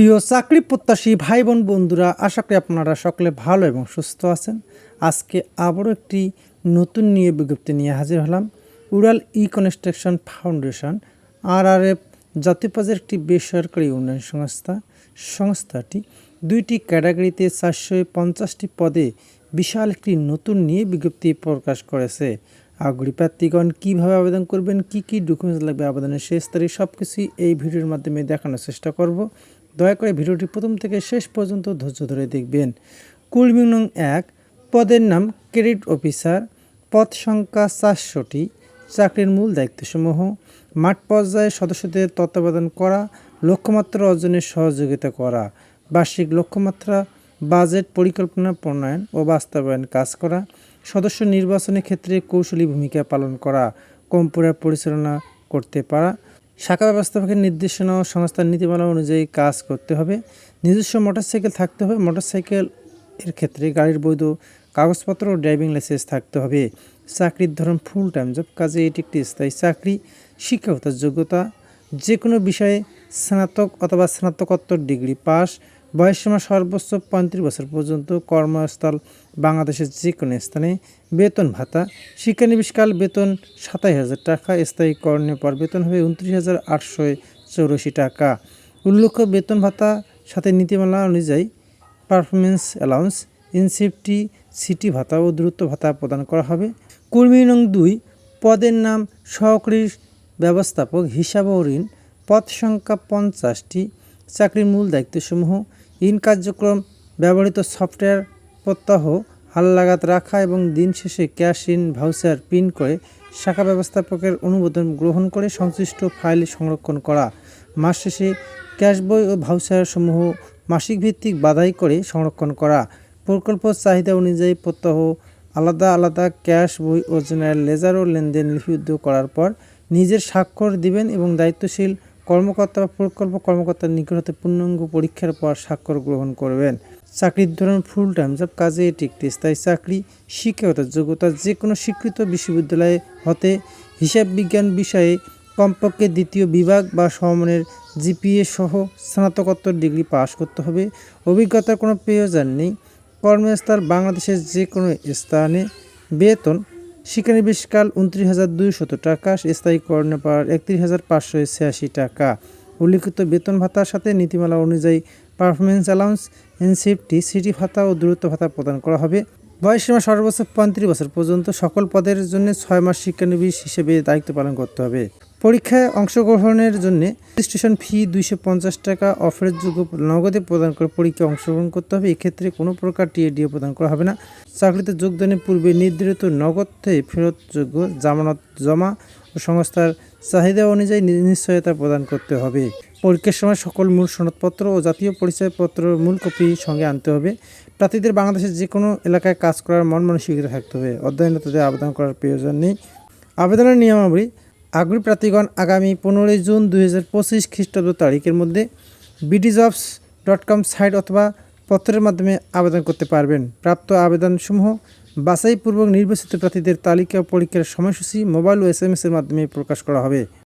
প্রিয় চাকরি প্রত্যাশী ভাই বোন বন্ধুরা, আশা করি আপনারা সকলে ভালো এবং সুস্থ আছেন। আজকে আবারও একটি নতুন নিয়ে বিজ্ঞপ্তি নিয়ে হাজির হলাম। Ural E construction foundation R R F জাতীয় পর্যায়ের একটি বেসরকারি উন্নয়ন সংস্থা, সংস্থাটি দুইটি ক্যাটাগরিতে চারশো পঞ্চাশটি পদে বিশাল একটি নতুন নিয়ে বিজ্ঞপ্তি প্রকাশ করেছে। আগ্রহী প্রার্থীগণ, কীভাবে আবেদন করবেন, কি কি ডকুমেন্টস লাগবে, আবেদনের শেষ তারিখ সব কিছুই এই ভিডিওর মাধ্যমে দেখানোর চেষ্টা করব। দয়া করে ভিডিওটি প্রথম থেকে শেষ পর্যন্ত ধৈর্য ধরে দেখবেন। কুলমিং নং এক, পদের নাম ক্রেডিট অফিসার, পদ সংখ্যা চারশোটি চাকরির মূল দায়িত্বসমূহ, মাঠ পর্যায়ে সদস্যদের তত্ত্বাবধান করা, লক্ষ্যমাত্রা অর্জনে সহযোগিতা করা, বার্ষিক লক্ষ্যমাত্রা, বাজেট পরিকল্পনা প্রণয়ন ও বাস্তবায়ন কাজ করা, সদস্য নির্বাচনের ক্ষেত্রে কৌশলী ভূমিকা পালন করা, কম্পিউটার পরিচালনা করতে পারা শাখা ব্যবস্থাপকের নির্দেশনা ও সংস্থার নীতিমালা অনুযায়ী কাজ করতে হবে। নিজস্ব মোটরসাইকেল থাকতে হবে। মোটরসাইকেল এর ক্ষেত্রে গাড়ির বৈধ কাগজপত্র ও ড্রাইভিং লাইসেন্স থাকতে হবে। চাকরির ধরন ফুল টাইম জব কাজে এটি একটি স্থায়ী চাকরি, শিক্ষাগত যোগ্যতা যে কোনো বিষয়ে স্নাতক অথবা স্নাতকোত্তর ডিগ্রি পাস বয়সসীমা সর্বোচ্চ পঁয়ত্রিশ বছর পর্যন্ত কর্মস্থল বাংলাদেশের যে কোনো স্থানে বেতন ভাতা শিক্ষানিবিষ্কাল বেতন সাতাশ হাজার টাকা স্থায়ীকরণের পর বেতন হবে উনত্রিশ হাজার আটশো চৌরাশি টাকা। উল্লেখ্য, বেতন ভাতা সাথে নীতিমালা অনুযায়ী পারফরমেন্স অ্যালাউন্স ইনসেফটি সিটি ভাতা ও দূরত্ব ভাতা প্রদান করা হবে। কর্মী নং দুই, পদের নাম সহকারী ব্যবস্থাপক হিসাব ও ঋণ, পদ সংখ্যা পঞ্চাশটি, চাকরির মূল দায়িত্বসমূহ ইন কার্যক্রম ব্যবহৃত সফটওয়্যার প্রত্যাহ হাললাগাত রাখা এবং দিন শেষে ক্যাশ ইন ভাউচার প্রিন্ট করে শাখা ব্যবস্থাপকের অনুমোদন গ্রহণ করে সংশ্লিষ্ট ফাইল সংরক্ষণ করা। মাস শেষে ক্যাশ বই ও ভাউচার সমূহ মাসিক ভিত্তিক বাধাই করে সংরক্ষণ করা। প্রকল্প চাহিদা অনুযায়ী প্রত্যাহ আলাদা আলাদা ক্যাশ বই ও জেনারেল লেজার ও লেনদেন লিপিবদ্ধ করার পর নিজের স্বাক্ষর দিবেন এবং দায়িত্বশীল কর্মকর্তা বা প্রকল্প কর্মকর্তার নিকট হতে পূর্ণাঙ্গ পরীক্ষার পর স্বাক্ষর গ্রহণ করবেন। চাকরির ধরন ফুল টাইম জব কাজে এটি একটি স্থায়ী চাকরি, শিক্ষাগত যোগ্যতা যে কোনো স্বীকৃত বিশ্ববিদ্যালয়ে হতে হিসাব বিজ্ঞান বিষয়ে কমপক্ষে দ্বিতীয় বিভাগ বা সমমানের জিপিএ সহ স্নাতকোত্তর ডিগ্রি পাশ করতে হবে। অভিজ্ঞতার কোনো প্রয়োজন নেই। কর্মস্থল বাংলাদেশের যে কোনো স্থানে বেতন শিক্ষানিবেশকাল উনত্রিশ হাজার দুইশত টাকা, স্থায়ী করণে পার একত্রিশ হাজার পাঁচশো ছিয়াশি টাকা। উল্লিখিত বেতন ভাতার সাথে নীতিমালা অনুযায়ী পারফরমেন্স অ্যালাউন্স এনসিএফটি সিটি ভাতা ও দূরত্ব ভাতা প্রদান করা হবে। বয়সীমা সর্বোচ্চ পঁয়ত্রিশ বছর পর্যন্ত সকল পদের জন্য ছয় মাস শিক্ষানবিশ হিসেবে দায়িত্ব পালন করতে হবে। পরীক্ষায় অংশগ্রহণের জন্য রেজিস্ট্রেশন ফি দুইশো পঞ্চাশ টাকা অফারের যোগ্য নগদে প্রদান করে পরীক্ষায় অংশগ্রহণ করতে হবে। এক্ষেত্রে কোনো প্রকার টিএডিও প্রদান করা হবে না। চাকরিতে যোগদানের পূর্বে নির্ধারিত নগদে ফেরতযোগ্য জামানত জমা ও সংস্থার চাহিদা অনুযায়ী নিশ্চয়তা প্রদান করতে হবে। পরীক্ষার সময় সকল মূল সনদপত্র ও জাতীয় পরিচয়পত্র মূল কপি সঙ্গে আনতে হবে। প্রার্থীদের বাংলাদেশের যে কোনো এলাকায় কাজ করার মন মানসিকতা থাকতে হবে। অধ্যয়নতাদের আবেদন করার প্রয়োজন নেই। আবেদনের নিয়মাবলী আগ্রহী প্রার্থীগণ আগামী পনেরোই জুন দুই হাজার পঁচিশ খ্রিস্টাব্দ তারিখের মধ্যে BD jobs dot com site অথবা পত্রের মাধ্যমে আবেদন করতে পারবেন। প্রাপ্ত আবেদনসমূহ বাছাইপূর্বক নির্বাচিত প্রার্থীদের তালিকা পরীক্ষার সময়সূচি, মোবাইল ও এস এম এর মাধ্যমে প্রকাশ করা হবে।